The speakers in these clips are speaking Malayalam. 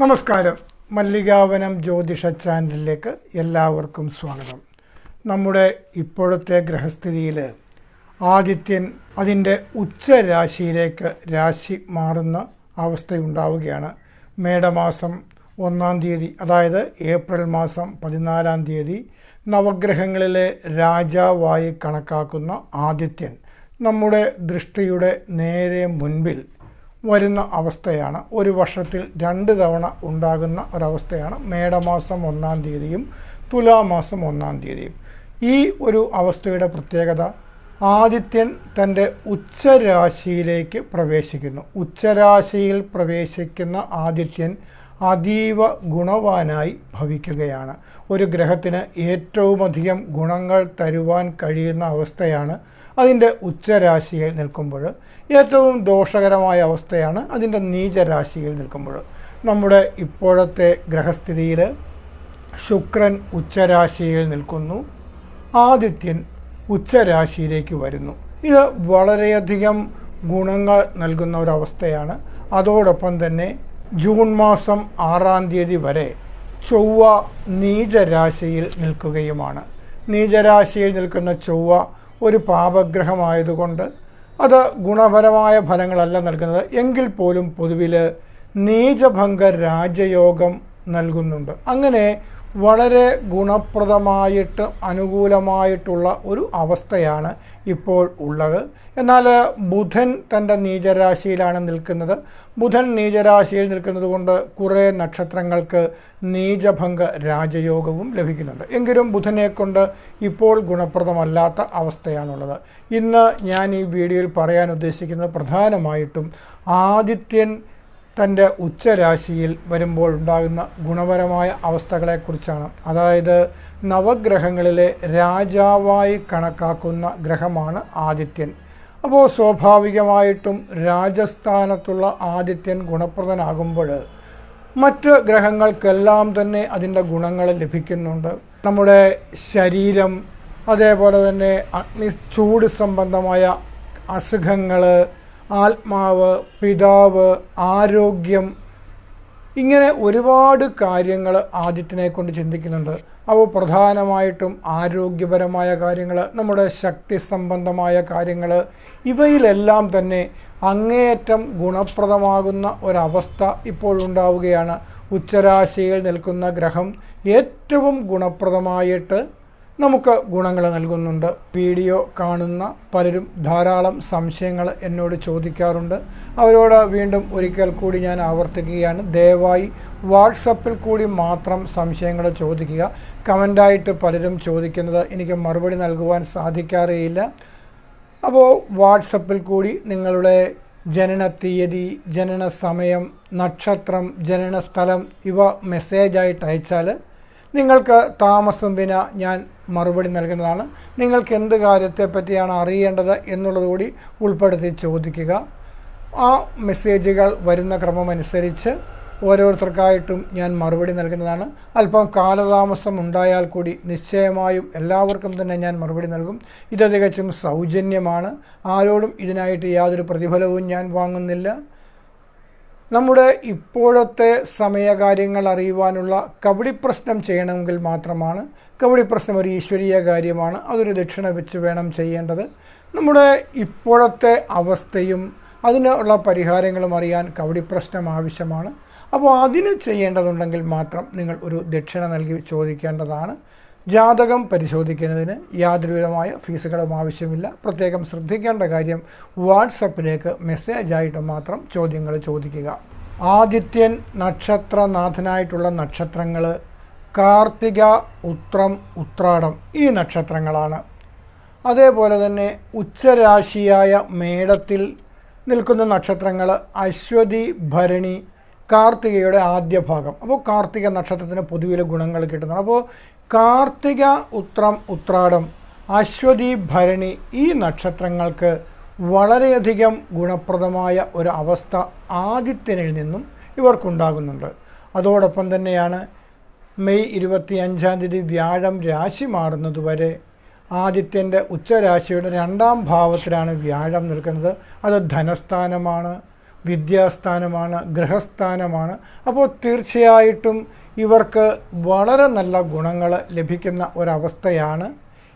നമസ്കാരം. മല്ലികാവനം ജ്യോതിഷ ചാനലിലേക്ക് എല്ലാവർക്കും സ്വാഗതം. നമ്മുടെ ഇപ്പോഴത്തെ ഗ്രഹസ്ഥിതിയിൽ ആദിത്യൻ അതിന്റെ ഉച്ചരാശിയിലേക്ക് രാശി മാറുന്ന അവസ്ഥയുണ്ടാവുകയാണ്. മേടമാസം ഒന്നാം തീയതി അതായത് ഏപ്രിൽ മാസം പതിനാലാം തീയതി നവഗ്രഹങ്ങളിലെ രാജാവായി കണക്കാക്കുന്ന ആദിത്യൻ നമ്മുടെ ദൃഷ്ടിയുടെ നേരെ മുൻപിൽ വരുന്ന അവസ്ഥയാണ്. ഒരു വർഷത്തിൽ രണ്ട് തവണ ഉണ്ടാകുന്ന ഒരവസ്ഥയാണ്. മേടമാസം ഒന്നാം തീയതിയും തുലാമാസം ഒന്നാം തീയതിയും. ഈ ഒരു അവസ്ഥയുടെ പ്രത്യേകത ആദിത്യൻ തന്റെ ഉച്ചരാശിയിലേക്ക് പ്രവേശിക്കുന്നു. ഉച്ചരാശിയിൽ പ്രവേശിക്കുന്ന ആദിത്യൻ അതീവ ഗുണവാനായി ഭവിക്കുകയാണ്. ഒരു ഗ്രഹത്തിന് ഏറ്റവുമധികം ഗുണങ്ങൾ തരുവാൻ കഴിയുന്ന അവസ്ഥയാണ് അതിന്റെ ഉച്ചരാശിയിൽ നിൽക്കുമ്പോൾ. ഏറ്റവും ദോഷകരമായ അവസ്ഥയാണ് അതിന്റെ നീചരാശിയിൽ നിൽക്കുമ്പോൾ. നമ്മുടെ ഇപ്പോഴത്തെ ഗ്രഹസ്ഥിതിയിൽ ശുക്രൻ ഉച്ചരാശിയിൽ നിൽക്കുന്നു. ആദിത്യൻ ഉച്ചരാശിയിലേക്ക് വരുന്നു. ഇത് വളരെയധികം ഗുണങ്ങൾ നൽകുന്ന ഒരവസ്ഥയാണ് അതോടൊപ്പം തന്നെ ജൂൺ മാസം ആറാം തീയതി വരെ ചൊവ്വ നീചരാശിയിൽ നിൽക്കുകയുമാണ്. നീചരാശിയിൽ നിൽക്കുന്ന ചൊവ്വ ഒരു പാപഗ്രഹമായതുകൊണ്ട് അത് ഗുണപരമായ ഫലങ്ങളല്ല നൽകുന്നത്. എങ്കിൽ പോലും പൊതുവിൽ നീചഭംഗ രാജയോഗം നൽകുന്നുണ്ട്. അങ്ങനെ വളരെ ഗുണപ്രദമായിട്ട് അനുകൂലമായിട്ടുള്ള ഒരു അവസ്ഥയാണ് ഇപ്പോൾ ഉള്ളത്. എന്നാൽ ബുധൻ തന്റെ നീചരാശിയിലാണ് നിൽക്കുന്നത്. ബുധൻ നീചരാശിയിൽ നിൽക്കുന്നത് കൊണ്ട് കുറേ നക്ഷത്രങ്ങൾക്ക് നീചഭംഗ രാജയോഗവും ലഭിക്കുന്നുണ്ട്. എങ്കിലും ബുധനെ കൊണ്ട് ഇപ്പോൾ ഗുണപ്രദമല്ലാത്ത അവസ്ഥയാണുള്ളത്. ഇന്ന് ഞാൻ ഈ വീഡിയോയിൽ പറയാൻ ഉദ്ദേശിക്കുന്നത് പ്രധാനമായിട്ടും ആദിത്യൻ തന്റെ ഉച്ചരാശിയിൽ വരുമ്പോൾ ഉണ്ടാകുന്ന ഗുണപരമായ അവസ്ഥകളെക്കുറിച്ചാണ്. അതായത് നവഗ്രഹങ്ങളിലെ രാജാവായി കണക്കാക്കുന്ന ഗ്രഹമാണ് ആദിത്യൻ. അപ്പോൾ സ്വാഭാവികമായിട്ടും രാജസ്ഥാനത്തുള്ള ആദിത്യൻ ഗുണപ്രദനാകുമ്പോൾ മറ്റ് ഗ്രഹങ്ങൾക്കെല്ലാം തന്നെ അതിന്റെ ഗുണങ്ങൾ ലഭിക്കുന്നുണ്ട്. നമ്മുടെ ശരീരം അതേപോലെ തന്നെ അഗ്നി ചൂട് സംബന്ധമായ അസുഖങ്ങൾ ആത്മാവ് പിതാവ് ആരോഗ്യം ഇങ്ങനെ ഒരുപാട് കാര്യങ്ങൾ ആദിത്യനെ കൊണ്ട് ചിന്തിക്കുന്നുണ്ട്. അവ പ്രധാനമായിട്ടും ആരോഗ്യപരമായ കാര്യങ്ങൾ നമ്മുടെ ശക്തി സംബന്ധമായ കാര്യങ്ങൾ ഇവയിലെല്ലാം തന്നെ അങ്ങേയറ്റം ഗുണപ്രദമാകുന്ന ഒരവസ്ഥ ഇപ്പോഴുണ്ടാവുകയാണ്. ഉച്ചരാശിയിൽ നിൽക്കുന്ന ഗ്രഹം ഏറ്റവും ഗുണപ്രദമായിട്ട് നമുക്ക് ഗുണങ്ങൾ നൽകുന്നുണ്ട്. വീഡിയോ കാണുന്ന പലരും ധാരാളം സംശയങ്ങൾ എന്നോട് ചോദിക്കാറുണ്ട്. അവരോട് വീണ്ടും ഒരിക്കൽ കൂടി ഞാൻ ആവർത്തിക്കുകയാണ്. ദയവായി വാട്സപ്പിൽ കൂടി മാത്രം സംശയങ്ങൾ ചോദിക്കുക. കമന്റായിട്ട് പലരും ചോദിക്കുന്നത് എനിക്ക് മറുപടി നൽകുവാൻ സാധിക്കാറേയില്ല. അപ്പോൾ വാട്സപ്പിൽ കൂടി നിങ്ങളുടെ ജനന തീയതി ജനന സമയം നക്ഷത്രം ജനന സ്ഥലം ഇവ മെസ്സേജായിട്ട് അയച്ചാൽ നിങ്ങൾക്ക് താമസം വിന ഞാൻ മറുപടി നൽകുന്നതാണ്. നിങ്ങൾക്ക് എന്ത് കാര്യത്തെപ്പറ്റിയാണ് അറിയേണ്ടത് എന്നുള്ളത് കൂടി ഉൾപ്പെടുത്തി ചോദിക്കുക. ആ മെസ്സേജുകൾ വരുന്ന ക്രമമനുസരിച്ച് ഓരോരുത്തർക്കായിട്ടും ഞാൻ മറുപടി നൽകുന്നതാണ്. അല്പം കാലതാമസം ഉണ്ടായാൽ കൂടി നിശ്ചയമായും എല്ലാവർക്കും തന്നെ ഞാൻ മറുപടി നൽകും. ഇത് തികച്ചും സൗജന്യമാണ്. ആരോടും ഇതിനായിട്ട് യാതൊരു പ്രതിഫലവും ഞാൻ വാങ്ങുന്നില്ല. നമ്മുടെ ഇപ്പോഴത്തെ സമയകാര്യങ്ങൾ അറിയുവാനുള്ള കബഡി പ്രശ്നം ചെയ്യണമെങ്കിൽ മാത്രമാണ്. കബഡി പ്രശ്നം ഒരു ഈശ്വരീയ കാര്യമാണ്. അതൊരു ദക്ഷിണ വെച്ച് വേണം ചെയ്യേണ്ടത്. നമ്മുടെ ഇപ്പോഴത്തെ അവസ്ഥയും അതിനുള്ള പരിഹാരങ്ങളും അറിയാൻ കബഡി പ്രശ്നം ആവശ്യമാണ്. അപ്പോൾ അതിന് ചെയ്യേണ്ടതുണ്ടെങ്കിൽ മാത്രം നിങ്ങൾ ഒരു ദക്ഷിണ നൽകി ചോദിക്കേണ്ടതാണ്. ജാതകം പരിശോധിക്കുന്നതിന് യാതൊരുവിധമായ ഫീസുകളും ആവശ്യമില്ല. പ്രത്യേകം ശ്രദ്ധിക്കേണ്ട കാര്യം വാട്സപ്പിലേക്ക് മെസ്സേജായിട്ട് മാത്രം ചോദ്യങ്ങൾ ചോദിക്കുക. ആദിത്യൻ നക്ഷത്രനാഥനായിട്ടുള്ള നക്ഷത്രങ്ങൾ കാർത്തിക ഉത്രം ഉത്രാടം ഈ നക്ഷത്രങ്ങളാണ്. അതേപോലെ തന്നെ ഉച്ചരാശിയായ മേടത്തിൽ നിൽക്കുന്ന നക്ഷത്രങ്ങൾ അശ്വതി ഭരണി കാർത്തികയുടെ ആദ്യ ഭാഗം. അപ്പോൾ കാർത്തിക നക്ഷത്രത്തിന് പൊതുവിലെ ഗുണങ്ങൾ കിട്ടുന്നതാണ്. അപ്പോൾ കാർത്തിക ഉത്രം ഉത്രാടം അശ്വതി ഭരണി ഈ നക്ഷത്രങ്ങൾക്ക് വളരെയധികം ഗുണപ്രദമായ ഒരു അവസ്ഥ ആദിത്യനിൽ നിന്നും ഇവർക്കുണ്ടാകുന്നുണ്ട്. അതോടൊപ്പം തന്നെയാണ് മെയ് ഇരുപത്തി അഞ്ചാം തീയതി വ്യാഴം രാശി മാറുന്നതുവരെ ആദിത്യന്റെ ഉച്ചരാശിയുടെ രണ്ടാം ഭാവത്തിലാണ് വ്യാഴം നിൽക്കുന്നത്. അത് ധനസ്ഥാനമാണ്. വിദ്യാസ്ഥാനമാണ് ഗൃഹസ്ഥാനമാണ്. അപ്പോൾ തീർച്ചയായിട്ടും ഇവർക്ക് വളരെ നല്ല ഗുണങ്ങൾ ലഭിക്കുന്ന ഒരവസ്ഥയാണ്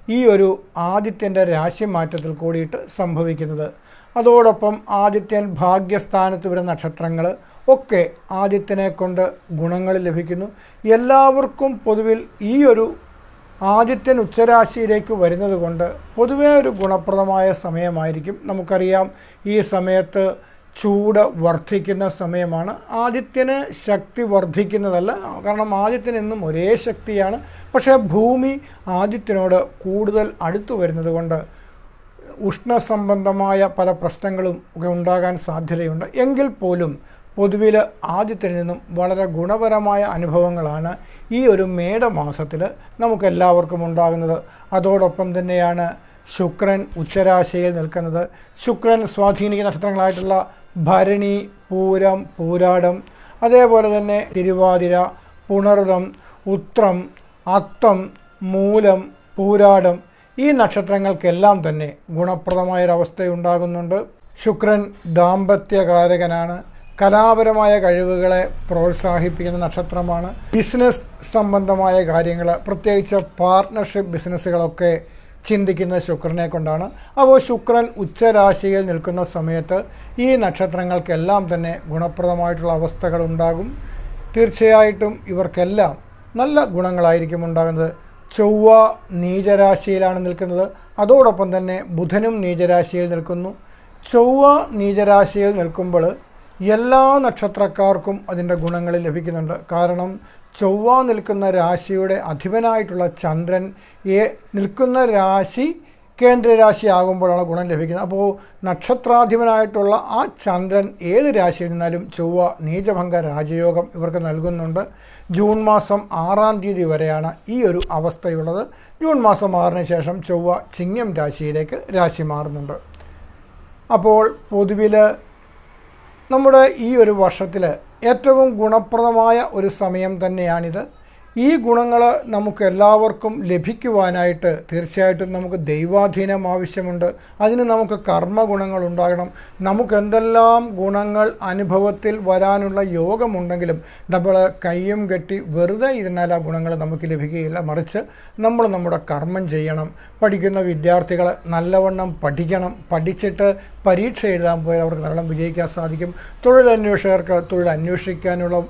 ഈ ഒരു ആദിത്യന്റെ രാശിമാറ്റത്തിൽ കൂടിയിട്ട് സംഭവിക്കുന്നത്. അതോടൊപ്പം ആദിത്യൻ ഭാഗ്യസ്ഥാനത്ത് വരുന്ന നക്ഷത്രങ്ങൾ ഒക്കെ ആദിത്യനെ കൊണ്ട് ഗുണങ്ങൾ ലഭിക്കുന്നു. എല്ലാവർക്കും പൊതുവിൽ ഈ ഒരു ആദിത്യൻ ഉച്ചരാശിയിലേക്ക് വരുന്നത് കൊണ്ട് പൊതുവേ ഒരു ഗുണപ്രദമായ സമയമായിരിക്കും. നമുക്കറിയാം ഈ സമയത്ത് ചൂട് വർദ്ധിക്കുന്ന സമയമാണ്. ആദിത്യന് ശക്തി വർദ്ധിക്കുന്നതല്ല. കാരണം ആദിത്യൻ എന്നും ഒരേ ശക്തിയാണ്. പക്ഷേ ഭൂമി ആദിത്യനോട് കൂടുതൽ അടുത്തു വരുന്നത് കൊണ്ട് ഉഷ്ണസംബന്ധമായ പല പ്രശ്നങ്ങളും ഒക്കെ ഉണ്ടാകാൻ സാധ്യതയുണ്ട്. എങ്കിൽ പോലും പൊതുവിൽ ആദ്യത്തിൽ നിന്നും വളരെ ഗുണപരമായ അനുഭവങ്ങളാണ് ഈ ഒരു മേടമാസത്തിൽ നമുക്കെല്ലാവർക്കും ഉണ്ടാകുന്നത്. അതോടൊപ്പം തന്നെയാണ് ശുക്രൻ ഉച്ചരാശിയിൽ നിൽക്കുന്നത്. ശുക്രൻ സ്വാധീനിക്കുന്ന നക്ഷത്രങ്ങളായിട്ടുള്ള ഭരണി പൂരം പൂരാടം അതേപോലെ തന്നെ തിരുവാതിര പുണർതം ഉത്രം അത്തം മൂലം പൂരാടം ഈ നക്ഷത്രങ്ങൾക്കെല്ലാം തന്നെ ഗുണപ്രദമായൊരവസ്ഥയുണ്ടാകുന്നുണ്ട്. ശുക്രൻ ദാമ്പത്യകാരകനാണ്. കലാപരമായ കഴിവുകളെ പ്രോത്സാഹിപ്പിക്കുന്ന നക്ഷത്രമാണ്. ബിസിനസ് സംബന്ധമായ കാര്യങ്ങൾ പ്രത്യേകിച്ച് പാർട്ട്ണർഷിപ്പ് ബിസിനസ്സുകളൊക്കെ ചിന്തിക്കുന്ന ശുക്രനെ കൊണ്ടാണ്. അപ്പോൾ ശുക്രൻ ഉച്ചരാശിയിൽ നിൽക്കുന്ന സമയത്ത് ഈ നക്ഷത്രങ്ങൾക്കെല്ലാം തന്നെ ഗുണപ്രദമായിട്ടുള്ള അവസ്ഥകൾ ഉണ്ടാകും. തീർച്ചയായിട്ടും ഇവർക്കെല്ലാം നല്ല ഗുണങ്ങളായിരിക്കും ഉണ്ടാകുന്നത്. ചൊവ്വ നീചരാശിയിലാണ് നിൽക്കുന്നത്. അതോടൊപ്പം തന്നെ ബുധനും നീചരാശിയിൽ നിൽക്കുന്നു. ചൊവ്വ നീചരാശിയിൽ നിൽക്കുമ്പോൾ എല്ലാ നക്ഷത്രക്കാർക്കും അതിന്റെ ഗുണങ്ങൾ ലഭിക്കുന്നുണ്ട്. കാരണം ചൊവ്വ നിൽക്കുന്ന രാശിയുടെ അധിപനായിട്ടുള്ള ചന്ദ്രൻ ഏ നിൽക്കുന്ന രാശി കേന്ദ്രരാശി ആകുമ്പോഴാണ് ഗുണം ലഭിക്കുന്നത്. അപ്പോൾ നക്ഷത്രാധിപനായിട്ടുള്ള ആ ചന്ദ്രൻ ഏത് രാശിയിൽ നിന്നാലും ചൊവ്വ നീചഭംഗ രാജയോഗം ഇവർക്ക് നൽകുന്നുണ്ട്. ജൂൺ മാസം ആറാം തീയതി വരെയാണ് ഈ ഒരു അവസ്ഥയുള്ളത്. ജൂൺ മാസം ആറിന് ശേഷം ചൊവ്വ ചിങ്ങം രാശിയിലേക്ക് രാശി മാറുന്നുണ്ട്. അപ്പോൾ പൊതുവിൽ നമ്മുടെ ഈ ഒരു വർഷത്തിൽ ഏറ്റവും ഗുണപ്രദമായ ഒരു സമയം തന്നെയാണിത്. ഈ ഗുണങ്ങൾ നമുക്ക് എല്ലാവർക്കും ലഭിക്കുവാനായിട്ട് തീർച്ചയായിട്ടും നമുക്ക് ദൈവാധീനം ആവശ്യമുണ്ട്. അതിന് നമുക്ക് കർമ്മഗുണങ്ങൾ ഉണ്ടാകണം നമുക്ക് എന്തെല്ലാം ഗുണങ്ങൾ അനുഭവത്തിൽ വരാനുള്ള യോഗമുണ്ടെങ്കിലും നമ്മൾ കയ്യും കെട്ടി വെറുതെ ഇരുന്നാൽ ആ ഗുണങ്ങൾ നമുക്ക് ലഭിക്കുകയില്ല. മറിച്ച് നമ്മൾ നമ്മുടെ കർമ്മം ചെയ്യണം. പഠിക്കുന്ന വിദ്യാർത്ഥികൾ നല്ലവണ്ണം പഠിക്കണം. പഠിച്ചിട്ട് പരീക്ഷ എഴുതാൻ പോയാൽ അവർക്ക് നല്ലവണ്ണം വിജയിക്കാൻ സാധിക്കും. തൊഴിലന്വേഷകർക്ക് തൊഴിൽ അന്വേഷിക്കാനുള്ള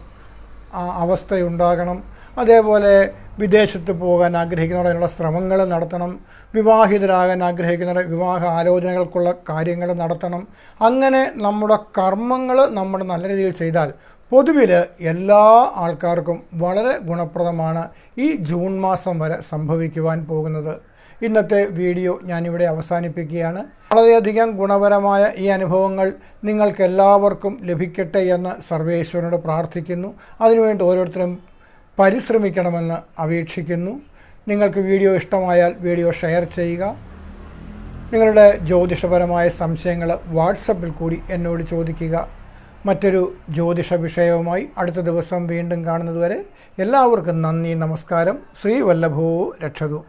അവസ്ഥയുണ്ടാകണം. അതേപോലെ വിദേശത്ത് പോകാൻ ആഗ്രഹിക്കുന്നവർ അതിനുള്ള ശ്രമങ്ങൾ നടത്തണം. വിവാഹിതരാകാൻ ആഗ്രഹിക്കുന്നവർ വിവാഹ ആലോചനകൾക്കുള്ള കാര്യങ്ങൾ നടത്തണം. അങ്ങനെ നമ്മുടെ കർമ്മങ്ങൾ നമ്മൾ നല്ല രീതിയിൽ ചെയ്താൽ പൊതുവിൽ എല്ലാ ആൾക്കാർക്കും വളരെ ഗുണപ്രദമാണ് ഈ ജൂൺ മാസം വരെ സംഭവിക്കുവാൻ പോകുന്നത്. ഇന്നത്തെ വീഡിയോ ഞാനിവിടെ അവസാനിപ്പിക്കുകയാണ്. വളരെയധികം ഗുണപരമായ ഈ അനുഭവങ്ങൾ നിങ്ങൾക്കെല്ലാവർക്കും ലഭിക്കട്ടെ എന്ന് സർവേശ്വരനോട് പ്രാർത്ഥിക്കുന്നു. അതിനുവേണ്ടി ഓരോരുത്തരും പരിശ്രമിക്കണമെന്ന് അപേക്ഷിക്കുന്നു. നിങ്ങൾക്ക് വീഡിയോ ഇഷ്ടമായാൽ വീഡിയോ ഷെയർ ചെയ്യുക. നിങ്ങളുടെ ജ്യോതിഷപരമായ സംശയങ്ങൾ വാട്സപ്പിൽ കൂടി എന്നോട് ചോദിക്കുക. മറ്റൊരു ജ്യോതിഷ വിഷയവുമായി അടുത്ത ദിവസം വീണ്ടും കാണുന്നതുവരെ എല്ലാവർക്കും നന്ദി നമസ്കാരം. ശ്രീ വല്ലഭോ രക്ഷതു.